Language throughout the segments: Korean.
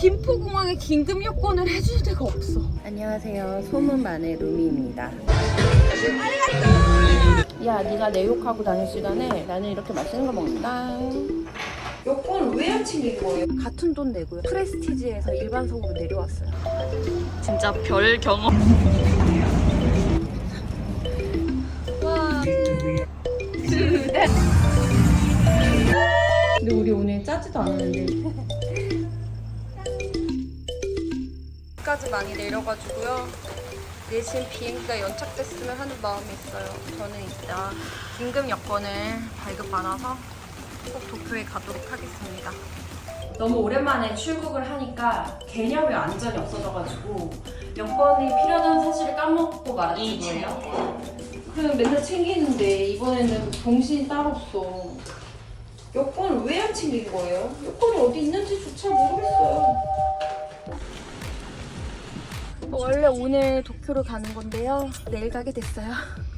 김포공항에 긴급 여권을 해줄 데가 없어. 안녕하세요. 소문만의 루미입니다. 야, 네가 내 욕하고 다닐 시간에 나는 이렇게 맛있는 거 먹는다. 여권을 왜안 챙긴 거예요? 같은 돈 내고요. 프레스티지에서 일반석으로 내려왔어요. 진짜 별 경험. 근데 우리 오늘 짜지도 않았는데 까지 많이 내려가지고요. 내신 비행기가 연착됐으면 하는 마음이 있어요. 저는 이따 긴급 여권을 발급받아서 꼭 도쿄에 가도록 하겠습니다. 너무 오랜만에 출국을 하니까 개념의 완전히 없어져가지고 여권이 필요하다는 사실을 까먹고 말았던 거예요. 그냥 맨날 챙기는데 이번에는 정신이 따로 없어. 여권을 왜 안 챙긴 거예요? 여권이 어디 있는지조차 모르겠어요. 원래 오늘 도쿄를 가는 건데요. 내일 가게 됐어요.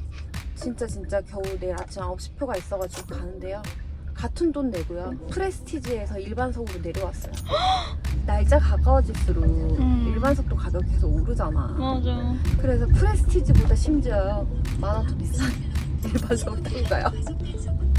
진짜 진짜 겨우 내일 아침 9시 표가 있어가지고 가는데요. 같은 돈 내고요. 프레스티지에서 일반석으로 내려왔어요. 날짜 가까워질수록 일반석도 가격이 계속 오르잖아. 맞아. 그래서 프레스티지보다 심지어 만원 더 비싼 일반석을 타고 가요.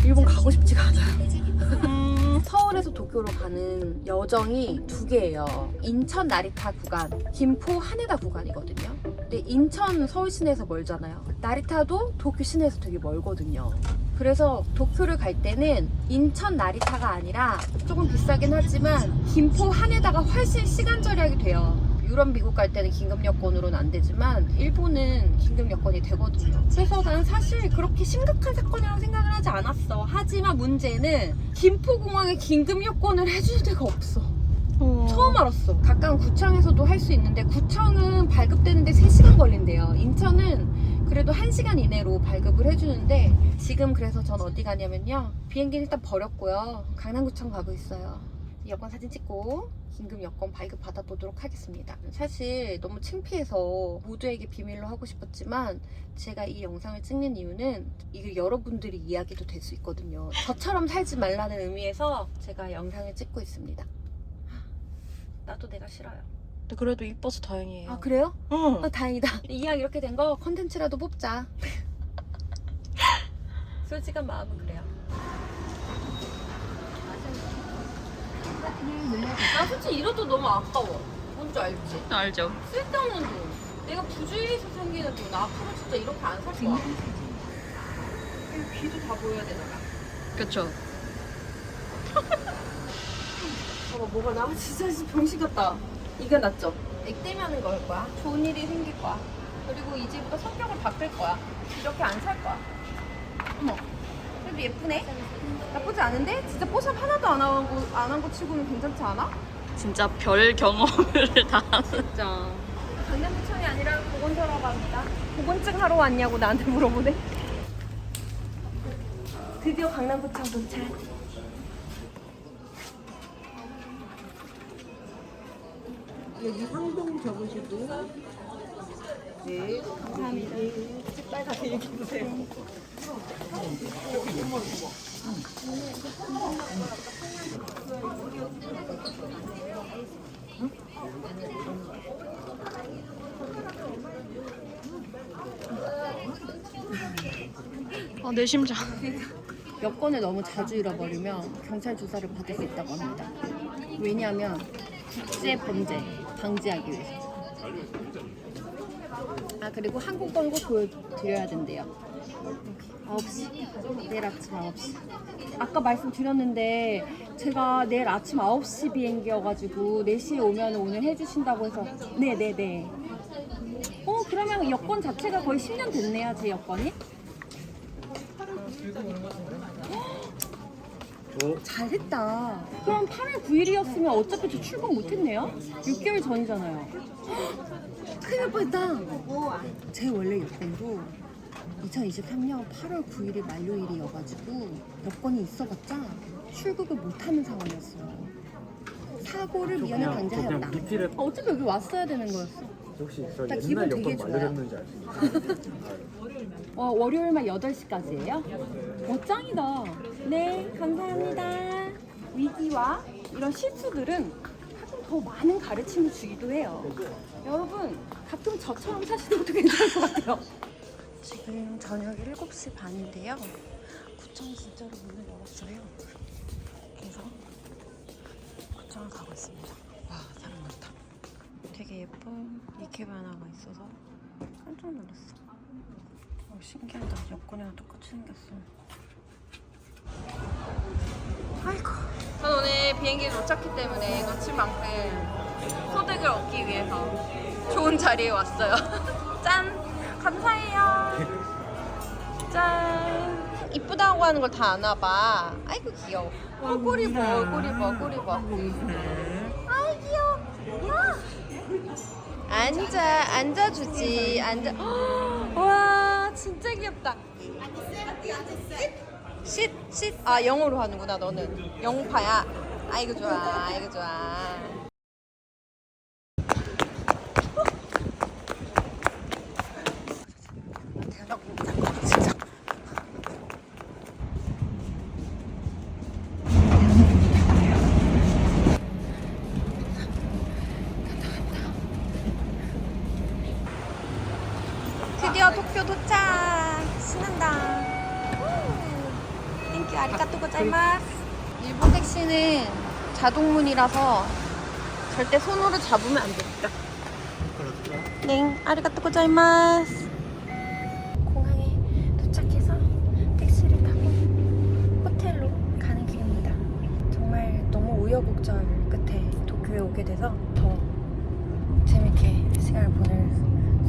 일본 가고 싶지가 않아요. 서울에서 도쿄로 가는 여정이 두 개예요. 인천 나리타 구간, 김포 하네다 구간이거든요. 근데 인천 서울 시내에서 멀잖아요. 나리타도 도쿄 시내에서 되게 멀거든요. 그래서 도쿄를 갈 때는 인천 나리타가 아니라 조금 비싸긴 하지만 김포 하네다가 훨씬 시간 절약이 돼요. 유럽, 미국 갈 때는 긴급 여권으로는 안 되지만 일본은 긴급 여권이 되거든요. 그래서 난 사실 그렇게 심각한 사건이라고 생각을 하지 않았어. 하지만 문제는 김포공항에 긴급 여권을 해줄 데가 없어. 처음 알았어. 가까운 구청에서도 할 수 있는데 구청은 발급되는데 3시간 걸린대요. 인천은 그래도 1시간 이내로 발급을 해주는데 지금 그래서 전 어디 가냐면요. 비행기는 일단 버렸고요. 강남구청 가고 있어요. 여권 사진 찍고 긴급 여권 발급 받아보도록 하겠습니다. 사실 너무 창피해서 모두에게 비밀로 하고 싶었지만 제가 이 영상을 찍는 이유는 이게 여러분들이 이야기도 될 수 있거든요. 저처럼 살지 말라는 의미에서 제가 영상을 찍고 있습니다. 나도 내가 싫어요. 근데 그래도 이뻐서 다행이에요. 아 그래요? 응. 아 다행이다. 이왕 이렇게 된 거 컨텐츠라도 뽑자. 솔직한 마음은 그래요. 나 솔직히 이것도 너무 아까워. 뭔지 알지? 알죠. 쓸데없는 돈. 내가 부주의해서 생기는 돈. 앞으로 진짜 이렇게 안 살 거야. 귀도 다 보여야 되잖아. 그쵸. 봐봐 뭐가 나 진짜 병신 같다. 이게 낫죠? 액땜하는 걸 거야. 좋은 일이 생길 거야. 그리고 이제부터 성격을 바꿀 거야. 이렇게 안 살 거야. 어머, 도 예쁘네. 나쁘지 않은데? 진짜 뽀샵 하나도 안 한 거 안 한 거 치고는 괜찮지 않아? 진짜 별 경험을 다 하는. 진짜. 강남구청이 아니라 보건소라고 합니다. 보건증 하러 왔냐고 나한테 물어보네. 드디어 강남구청 도착. 여기 항동 적으시고 네 감사합니다. 빨리 가서 얘기해 주세요. 아, 내 심장. 여권을 너무 자주 잃어버리면 경찰 조사를 받을 수 있다고 합니다. 왜냐하면 국제 범죄 방지하기 위해서. 아 그리고 항공권 꼭 보여드려야 된대요. 9시 내일 아침 9시. 아까 말씀드렸는데 제가 내일 아침 9시 비행기여가지고 4시에 오면 오늘 해주신다고 해서 네네네. 어 그러면 여권 자체가 거의 10년 됐네요 제 여권이. 잘했다. 그럼 8월 9일이었으면 어차피 저 출국 못했네요? 6개월 전이잖아요. 큰일 날 뻔했다. 제 원래 여권도 2023년 8월 9일이 만료일이어가지고 여권이 있어봤자 출국을 못하는 상황이었어요. 사고를 미연에 방지하였다. 그냥 리필에 아, 어차피 여기 왔어야 되는 거였어. 혹시 저나 옛날 기분 여권 되게 좋아요. 만들었는지 아시나요? 어, 월요일만 8시까지예요? 어, 짱이다. 네, 감사합니다. 위기와 이런 실수들은 더 많은 가르침을 주기도 해요. 여러분 가끔 저처럼 사시는 것도 괜찮을 것 같아요. 지금 저녁 7시 반인데요. 구청 진짜로 문을 열었어요. 그래서 구청을 가고 있습니다. 와, 사람 많다. 되게 예쁜 이케바나가 있어서 깜짝 놀랐어. 어, 신기하다. 여권이랑 똑같이 생겼어. 아이고. 전 오늘 비행기에 놓쳤기 때문에 놓친 만큼 소득을 얻기 위해서 좋은 자리에 왔어요. 짠! 감사해요. 짠! 이쁘다고 하는 걸 다 아나 봐. 아이고 귀여워. 어, 꼬리 봐, 꼬리 봐, 꼬리 봐. 아이 귀여워. 아. 앉아, 앉아 주지. 앉아. 헉, 와, 진짜 귀엽다. 쉿, 쉿. 아, 영어로 하는구나, 너는. 영파야. 아이고, 좋아. 아이고, 좋아. 대박, 진짜. 드디어 도쿄 도착! 신난다. 땡큐 아리가또 고자이마스. 일본 택시는 자동문이라서 절대 손으로 잡으면 안 됩니다. 네, 아리가또 고자이마스. 공항에 도착해서 택시를 타고 호텔로 가는 길입니다. 정말 너무 우여곡절 끝에 도쿄에 오게 돼서 더 재밌게 시간을 보낼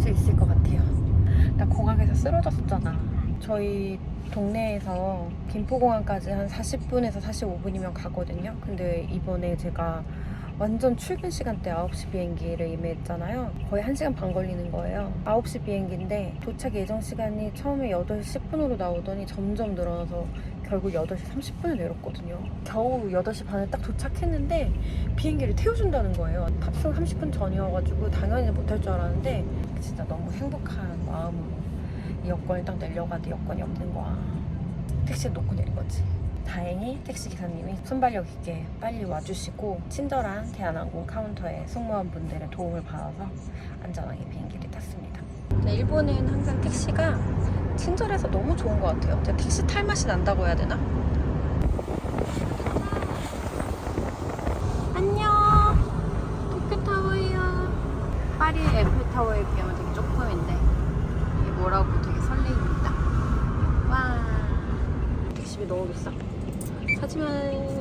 수 있을 것 같아요. 나 공항에서 쓰러졌었잖아. 저희 동네에서 김포공항까지 한 40분에서 45분이면 가거든요. 근데 이번에 제가 완전 출근 시간대 9시 비행기를 예매했잖아요. 거의 1시간 반 걸리는 거예요. 9시 비행기인데 도착 예정 시간이 처음에 8시 10분으로 나오더니 점점 늘어나서 결국 8시 30분에 내렸거든요. 겨우 8시 반에 딱 도착했는데 비행기를 태워준다는 거예요. 탑승 30분 전이어가지고 당연히 못할 줄 알았는데 진짜 너무 행복한 마음으로 이 여권을 딱 내려가는데 여권이 없는 거야. 택시 놓고 내린 거지. 다행히 택시 기사님이 순발력 있게 빨리 와주시고 친절한 대한항공 카운터의 승무원분들의 도움을 받아서 안전하게 비행기를 탔습니다. 네, 일본은 항상 택시가 친절해서 너무 좋은 것 같아요. 택시 탈 맛이 난다고 해야 되나? 안녕. 도쿄타워예요. 파리의 에펠타워에 비하면 되게 조금인데 이게 뭐라고 되게 설레입니다. 와. 비싸. 하지만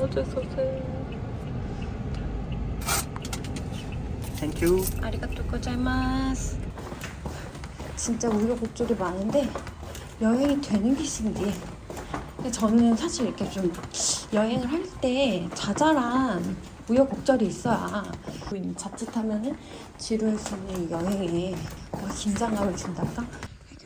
어쩔 수 없어요. 땡큐. 아리가또 고자이마스. 진짜 우여곡절이 많은데 여행이 되는 게 신기해. 근데 저는 사실 이렇게 좀 여행을 할 때 자잘한 우여곡절이 있어야 자칫하면은 지루할 수 있는 이 여행에 긴장감을 준달까?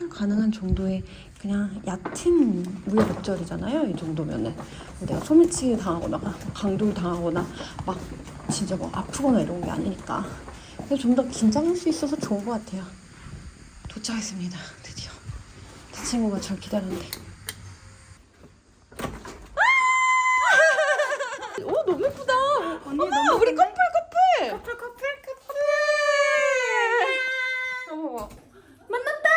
가능한 정도의 그냥 얕은 우여곡절이잖아요. 이 정도면은 내가 소매치기 당하거나 강도를 당하거나 막 진짜 뭐 아프거나 이런 게 아니니까. 근데 좀더 긴장할 수 있어서 좋은 것 같아요. 도착했습니다. 드디어. 제 친구가 절 기다렸는데. 오 너무 예쁘다. 언니 어머, 우리 커플. 커플 커플 커플. 어머 만났다.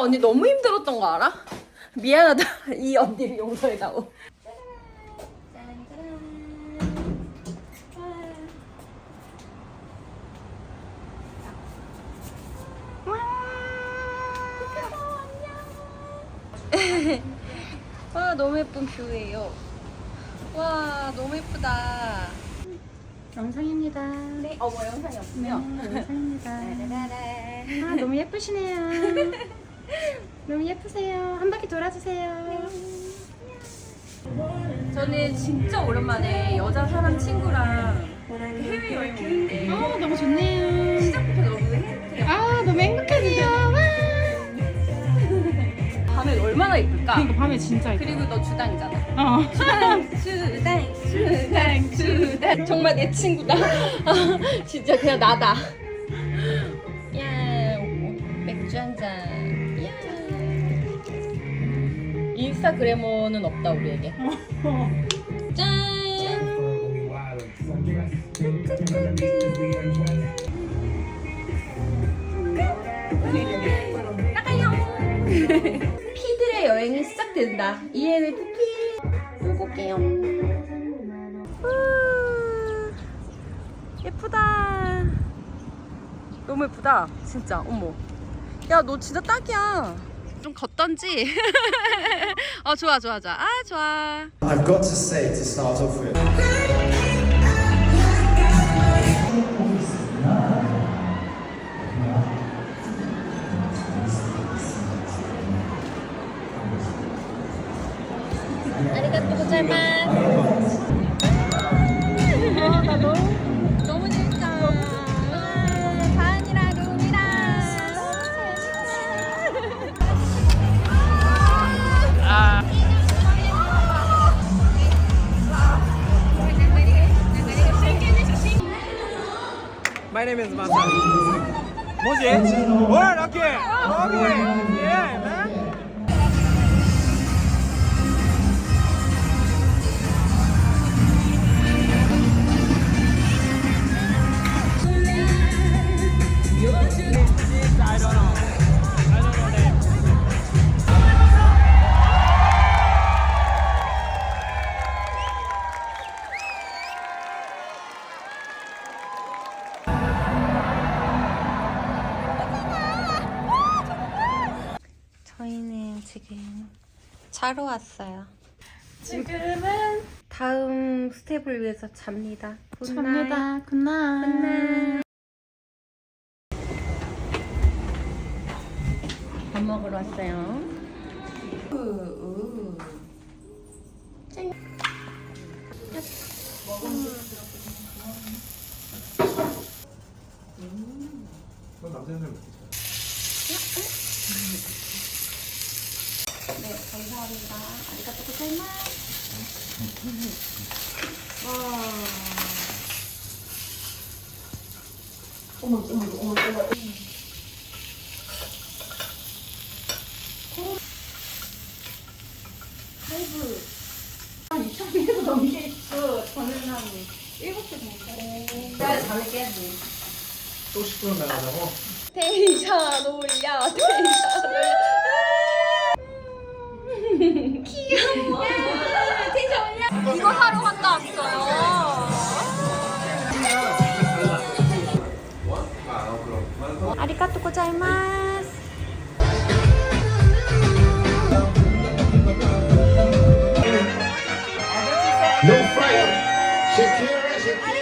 진짜 언니 너무 힘들었던 거 알아? 미안하다 이 언니를 용서해다오. 와 너무 예쁜 뷰예요. 와 너무 예쁘다. 영상입니다. 네, 어머 영상이 없군요. 영상입니다. 라라라. 아 너무 예쁘시네요. 너무 예쁘세요. 한 바퀴 돌아주세요. 저는 진짜 오랜만에 여자 사람 친구랑 해외 여행 오는데 아 너무 좋네요. 시작부터 너무 행복해요. 아 너무 행복하네요. 와. 밤에 얼마나 예쁠까? 이거 밤에 진짜 예뻐. 그리고 너 주당이잖아. 어. 주당, 주당, 주당, 주당. 정말 내 친구다. 아, 진짜 그냥 나다. 인스타그래머는 없다 우리에게. 짠. 피들의 여행이 시작된다. 이해는 피피. 볼게요. 예쁘다. 너무 예쁘다. 진짜. 어머. 야, 너 진짜 딱이야. 좀 걷던지. 어, 좋아, 좋아, 좋아. 아, 좋아. I've got to say to start off with. 너무 is Masa. 뭐지? 뭘 오케이. 오 지금 자러 왔어요. 지금은 다음 스텝을 위해서 잡니다. 잡니다. 굿나잇. 굿나잇. 밥 먹으러 왔어요. 네, 감사합니다. 아리가또 고자이마스. 와. 어머, 어머, 어머, 어머. 하이브. 한 2,000개에서 넘게 있어. 저는 한 7개 정도. 나 잠을 깨야지. 또 10분 나가자고? 올려, 텐션 올려. 귀여 고자이마스. No fire! Shakira, Shakira.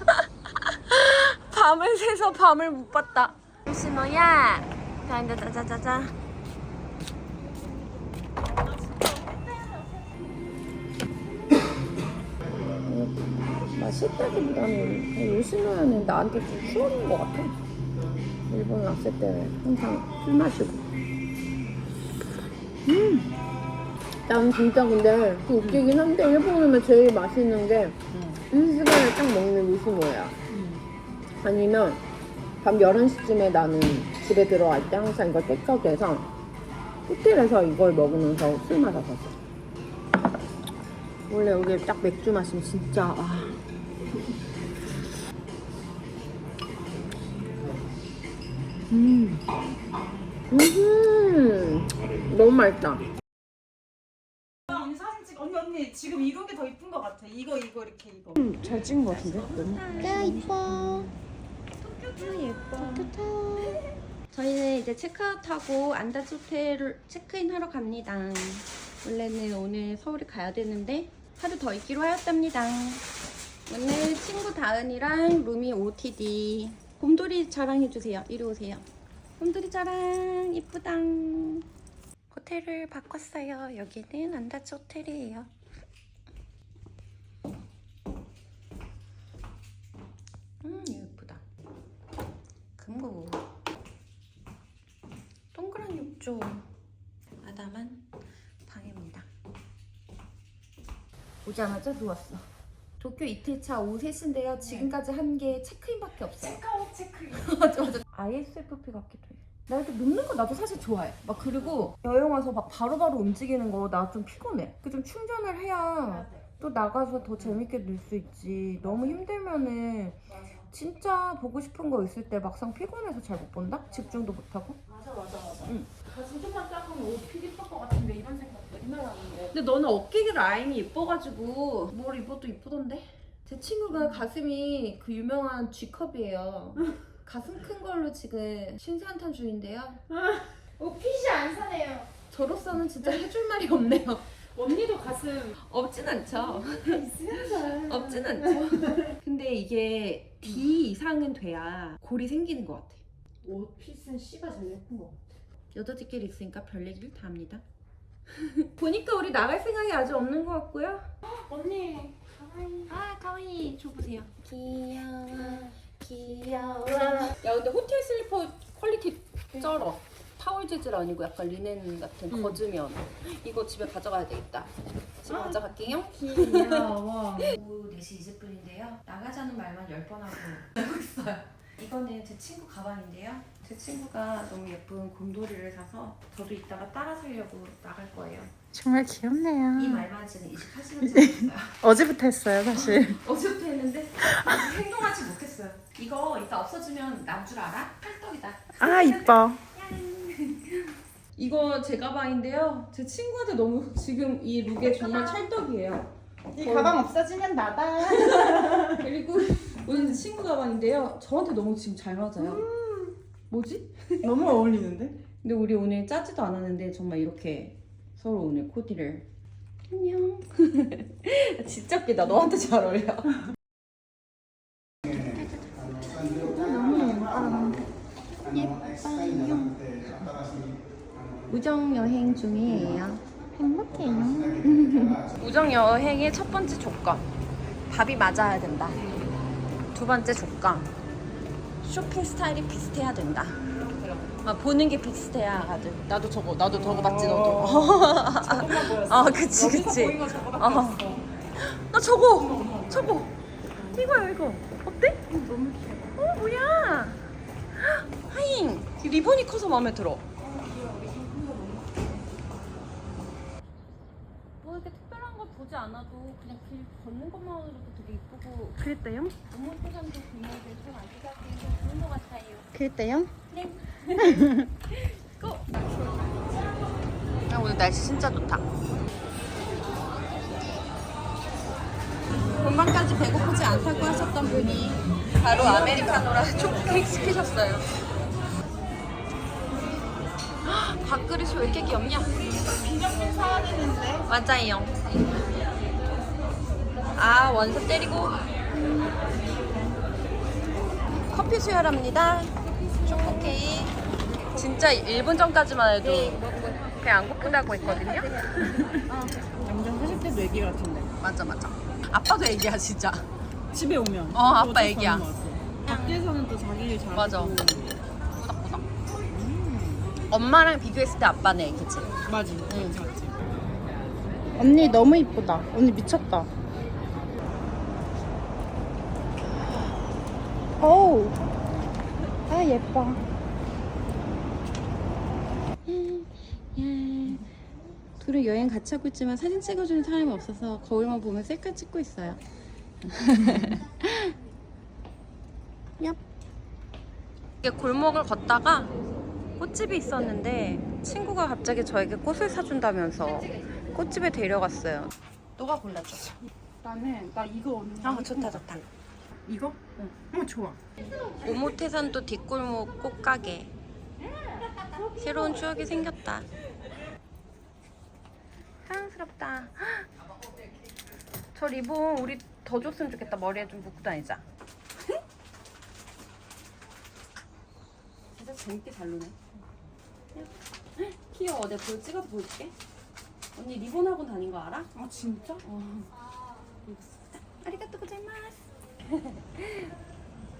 밤을 새서 밤을 못 봤다. 신호야. 자자자자자. 맛있다기보다는 요시노야는 나한테 좀 추억인 것 같아. 일본 왔을 때 항상 술 마시고. 음. 난 진짜 근데 좀 웃기긴 한데 일본 오면 제일 맛있는 게이 시간에 딱 먹는 요시노야. 아니면 밤 11시쯤에 나는 집에 들어갈 때 항상 이걸 테이크아웃해서 호텔에서 이걸 먹으면서 술 마셨었어. 원래 여기 딱 맥주 마시면 진짜 아. 음. 음. 너무 맛있다. 언니 사진 찍 언니 언니 지금 이런 게 더 이쁜 것 같아. 이거 이거 이렇게 이거. 잘 찍은 것 같은데? 야 이뻐. 도쿄 예뻐. 도쿄 저희는 이제 체크아웃하고 안다즈 호텔을 체크인 하러 갑니다. 원래는 오늘 서울에 가야 되는데 하루 더 있기로 하였답니다. 오늘 친구 다은이랑 루미 OTD 곰돌이 자랑해주세요. 이리 오세요. 곰돌이 자랑 이쁘다. 호텔을 바꿨어요. 여기는 안다즈 호텔이에요. 음 예쁘다 금고 동그란 욕조 아담한 방입니다 오자마자 누웠어 도쿄 이틀차 오후 3시인데요 지금까지 한 게 체크인밖에 없어요 체크아웃 체크인 맞아 맞아 ISFP 같기도 해. 나 이렇게 눕는 거 나도 사실 좋아해. 막 그리고 여행 와서 막 바로바로 움직이는 거 나 좀 피곤해. 그 좀 충전을 해야 또 나가서 더 재밌게 놀 수 있지. 너무 힘들면은 진짜 보고 싶은 거 있을 때 막상 피곤해서 잘 못 본다? 집중도 못 하고. 맞아 맞아 맞아. 응. 바지 좀만 작으면 옷필 이쁠 것 같은데 이런 생각 하는데. 근데 너는 어깨 라인이 예뻐가지고 뭘 입어도 이쁘던데? 제 친구가 가슴이 그 유명한 G컵이에요. 가슴 큰 걸로 지금 신세한탄 중인데요. 옷 핏이 안 사네요. 저로서는 진짜 해줄 말이 없네요. 언니도 가슴 없진 않죠. 없진 않죠. 근데 이게 D 이상은 돼야 골이 생기는 것 같아. 옷 핏은 C가 제일 예쁜 거. 여자들끼리 있으니까 별 얘기를 다 합니다. 보니까 우리 나갈 생각이 아직 없는 것 같고요. 언니 가와이. 아, 가와이. 줘 보세요. 귀여워 귀여워. 야, 근데 호텔 슬리퍼 퀄리티 쩔어. 타월 재질 아니고 약간 리넨 같은 거즈면. 이거 집에 가져가야 되겠다. 집에 가져갈게요. 귀여워. 오후 4시 20분인데요. 나가자는 말만 10번 하고 하고 있어요. 이거는 제 친구 가방인데요. 제 친구가 너무 예쁜 곰돌이를 사서 저도 이따가 따라 살려고 나갈 거예요. 정말 귀엽네요. 이 말만 지금 28시간째 했어요. 어제부터 했어요, 사실. 어제부터 했는데 아직 행동하지 못했어요. 이거 이따 없어지면 난 줄 알아? 찰떡이다. 아, 이뻐. 이거 제 가방인데요. 제 친구한테 너무 지금 이 룩에 정말 찰떡이에요. 이 가방 없어지면 나다. 그리고 오늘 제 친구 가방인데요. 저한테 너무 지금 잘 맞아요. 뭐지? 너무 어울리는데? 근데 우리 오늘 짜지도 않았는데 정말 이렇게 서로 오늘 코디를 안녕. 진짜 웃기다. 너한테 잘 어울려. 우정 여행 중이에요. 행복해요. 우정 여행의 첫 번째 조건. 밥이 맞아야 된다. 두 번째 조건. 쇼핑 스타일이 비슷해야 된다. 아, 보는 게 비슷해야 가지고 나도 저거 나도 저거 봤지 너도. 저것만 보였어. 아 그치 여기서 그치. 보인 거 저거밖에 어. 없어. 나 저거 저거 이거야 이거 어때? 너무 귀여워. 어 뭐야? 하잉 이 리본이 커서 마음에 들어. 뭐 이렇게 특별한 거 보지 않아도 그냥 길 걷는 것만으로도 이쁘고 그랬대요? 옷 포장도 그냥 대충 안 생각해서 좋은 것 같아요. 그랬대요? 아, 오늘 날씨 진짜 좋다. 금방까지 배고프지 않다고 하셨던 분이 바로 아메리카노랑 초코 케이크 시키셨어요. 헉, 밥그릇이 왜 이렇게 귀엽냐? 비정민 사야 되는데. 맞아요. 아, 원서 때리고. 커피 수혈합니다. 초코 케이크. 진짜 1분 전까지만 해도 그냥 안 고프다고 했거든요. 완전 40대 내기 같은데. 맞아, 맞아. 아빠도 애기야, 진짜. 집에 오면. 어, 아빠 어쩔 수 애기야. 없는 것 같아. 밖에서는 또 자기 일 잘하고. 맞아. 꾸덕꾸덕. 엄마랑 비교했을 때 아빠는 애기지. 맞지. 응. 맞지, 맞지. 언니 너무 이쁘다. 언니 미쳤다. 어우. 아, 예뻐. 둘이 여행 같이 하고 있지만 사진 찍어주는 사람이 없어서 거울만 보면 셀카 찍고 있어요. 얍. 이게 골목을 걷다가 꽃집이 있었는데 친구가 갑자기 저에게 꽃을 사준다면서 꽃집에 데려갔어요. 너가 골라줘. 나는, 나 이거 언니. 아 좋다 좋다. 이거? 응. 어, 좋아. 오모태산도 뒷골목 꽃가게. 새로운 추억이 생겼다. 사랑스럽다. 저 리본 우리 더 줬으면 좋겠다. 머리에 좀 묶고 다니자. 진짜 재밌게 잘 노네. 귀여워. 내가 그거 찍어서 보여줄게. 언니 리본 하고 다닌 거 알아? 아, 진짜? 어. 아리가또 고자이마스.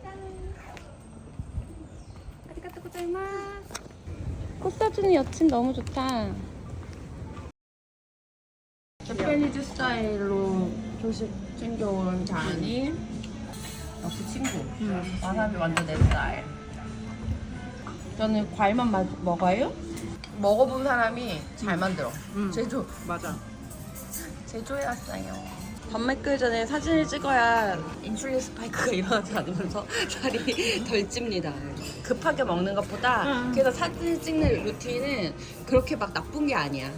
짠. 아리가또 고자이마스. 꽃 사주는 여친 너무 좋다. 재패니즈 스타일로 조식 챙겨온 자니 역시 친구. 와사비 완전 내 스타일. 저는 과일만 마- 먹어요? 먹어본 사람이 잘 만들어. 음. 제주 맞아. 제주에 왔어요. 밥 먹기 전에 사진을 찍어야 인슐린 스파이크가 일어나지 않으면서 살이 덜 찝니다. 급하게 먹는 것보다 그래서 사진 찍는 루틴은 그렇게 막 나쁜 게 아니야.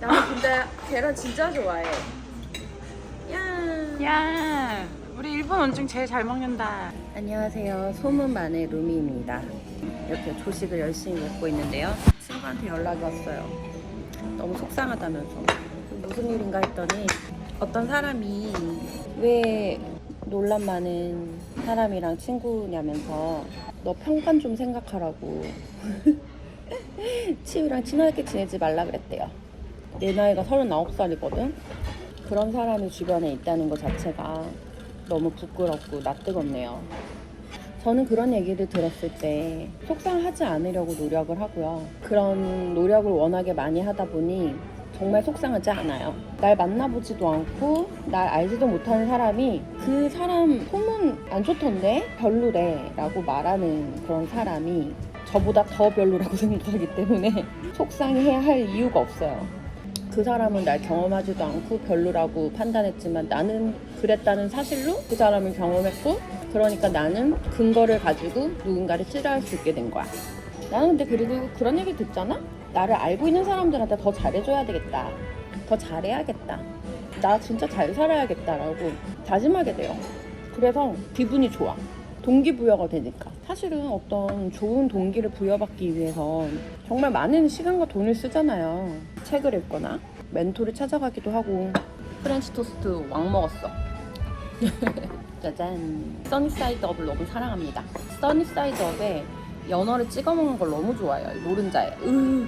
나는 근데 계란 진짜 좋아해. 야. 야, 우리 일본 원증 제일 잘 먹는다. 안녕하세요. 소문 많은 루미입니다. 이렇게 조식을 열심히 먹고 있는데요. 친구한테 연락이 왔어요. 너무 속상하다면서. 무슨 일인가 했더니 어떤 사람이 왜 논란 많은 사람이랑 친구냐면서 너 평판 좀 생각하라고. 치우랑 친하게 지내지 말라 그랬대요. 내 나이가 39살이거든? 그런 사람이 주변에 있다는 것 자체가 너무 부끄럽고 낯뜨겁네요. 저는 그런 얘기를 들었을 때 속상하지 않으려고 노력을 하고요. 그런 노력을 워낙에 많이 하다 보니 정말 속상하지 않아요. 날 만나보지도 않고 날 알지도 못하는 사람이 그 사람 소문 안 좋던데 별로래 라고 말하는 그런 사람이 저보다 더 별로라고 생각하기 때문에 속상해야 할 이유가 없어요. 그 사람은 날 경험하지도 않고 별로라고 판단했지만 나는 그랬다는 사실로 그 사람을 경험했고 그러니까 나는 근거를 가지고 누군가를 싫어할 수 있게 된 거야. 나는 근데 그래도 그런 얘기 듣잖아? 나를 알고 있는 사람들한테 더 잘해줘야 되겠다. 더 잘해야겠다. 나 진짜 잘 살아야겠다라고 다짐하게 돼요. 그래서 기분이 좋아. 동기부여가 되니까. 사실은 어떤 좋은 동기를 부여받기 위해서 정말 많은 시간과 돈을 쓰잖아요. 책을 읽거나 멘토를 찾아가기도 하고 프렌치 토스트 왕 먹었어. 짜잔. 써니사이드 업을 너무 사랑합니다. 써니사이드 업에 연어를 찍어 먹는 걸 너무 좋아해요. 노른자에. 으.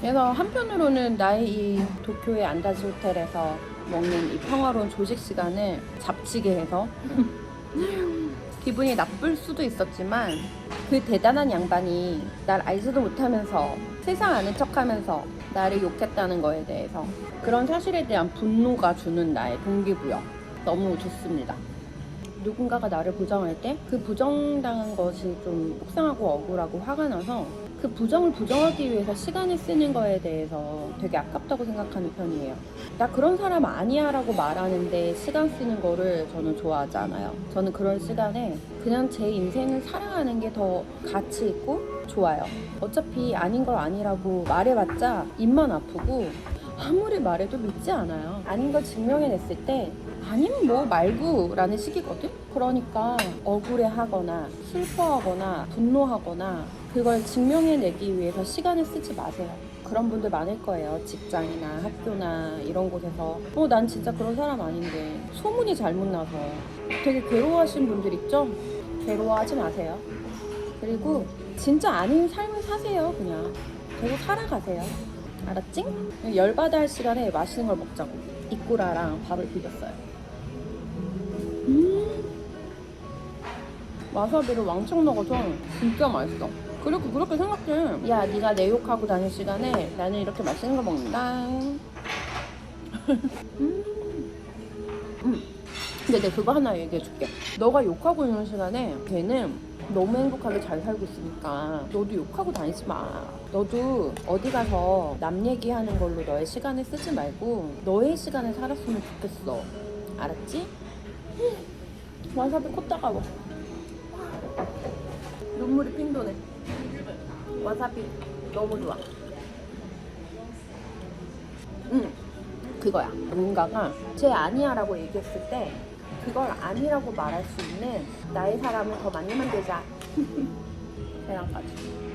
그래서 한편으로는 나의 이 도쿄의 안다지 호텔에서 먹는 이 평화로운 조식 시간을 잡치게 해서 기분이 나쁠 수도 있었지만 그 대단한 양반이 날 알지도 못하면서 세상 아는 척하면서 나를 욕했다는 거에 대해서 그런 사실에 대한 분노가 주는 나의 동기부여 너무 좋습니다. 누군가가 나를 부정할 때 그 부정당한 것이 좀 속상하고 억울하고 화가 나서 그 부정을 부정하기 위해서 시간을 쓰는 거에 대해서 되게 아깝다고 생각하는 편이에요. 나 그런 사람 아니야 라고 말하는데 시간 쓰는 거를 저는 좋아하지 않아요. 저는 그런 시간에 그냥 제 인생을 살아가는 게 더 가치 있고 좋아요. 어차피 아닌 걸 아니라고 말해봤자 입만 아프고 아무리 말해도 믿지 않아요. 아닌 걸 증명해냈을 때 아니면 뭐 말고 라는 식이거든? 그러니까 억울해 하거나 슬퍼하거나 분노하거나 그걸 증명해내기 위해서 시간을 쓰지 마세요. 그런 분들 많을 거예요. 직장이나 학교나 이런 곳에서 어, 난 진짜 그런 사람 아닌데 소문이 잘못 나서 되게 괴로워하신 분들 있죠? 괴로워하지 마세요. 그리고 진짜 아닌 삶을 사세요, 그냥. 계속 살아가세요. 알았지? 열받아 할 시간에 맛있는 걸 먹자고. 이꾸라랑 밥을 비볐어요. 음. 와사비를 왕창 넣어서 진짜 맛있어. 그리고 그렇게 생각해. 야, 네가 내 욕하고 다닐 시간에 나는 이렇게 맛있는 거 먹는다. 음. 음. 근데 내가 그거 하나 얘기해 줄게. 너가 욕하고 있는 시간에 걔는 너무 행복하게 잘 살고 있으니까 너도 욕하고 다니지 마. 너도 어디 가서 남 얘기하는 걸로 너의 시간을 쓰지 말고 너의 시간을 살았으면 좋겠어. 알았지? 음, 와사비 코 따가워. 눈물이 핑 도네. 와사비 너무 좋아. 응, 그거야. 누군가가 쟤 아니야라고 얘기했을 때 그걸 아니라고 말할 수 있는 나의 사람을 더 많이 만들자. 계란까지.